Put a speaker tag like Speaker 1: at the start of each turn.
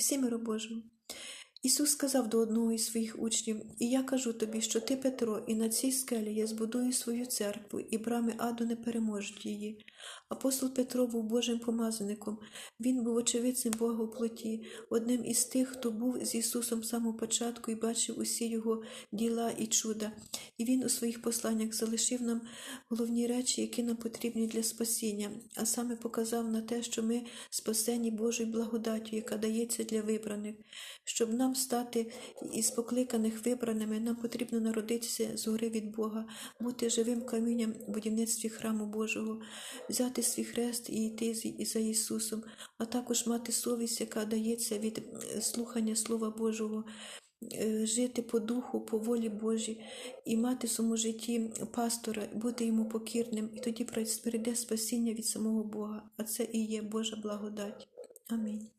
Speaker 1: Всі Божому. Ісус сказав до одного із своїх учнів: І я кажу тобі, що ти Петро, і на цій скелі я збудую свою церкву, і брами аду не переможуть її. Апостол Петро був Божим помазаником. Він був очевидцем Бога у плоті, одним із тих, хто був з Ісусом з самого початку і бачив усі Його діла і чуда. І Він у своїх посланнях залишив нам головні речі, які нам потрібні для спасіння, а саме показав на те, що ми спасені Божою благодаттю, яка дається для вибраних. Щоб нам стати із покликаних вибраними, нам потрібно народитися згори від Бога, бути живим камінням в будівництві храму Божого, взяти свій хрест і йти за Ісусом, а також мати совість, яка дається від е, слухання Слова Божого. Е, Жити по духу, по волі Божій і мати в своєму житті пастора, бути йому покірним, і тоді прийде спасіння від самого Бога, а це і є Божа благодать. Амінь.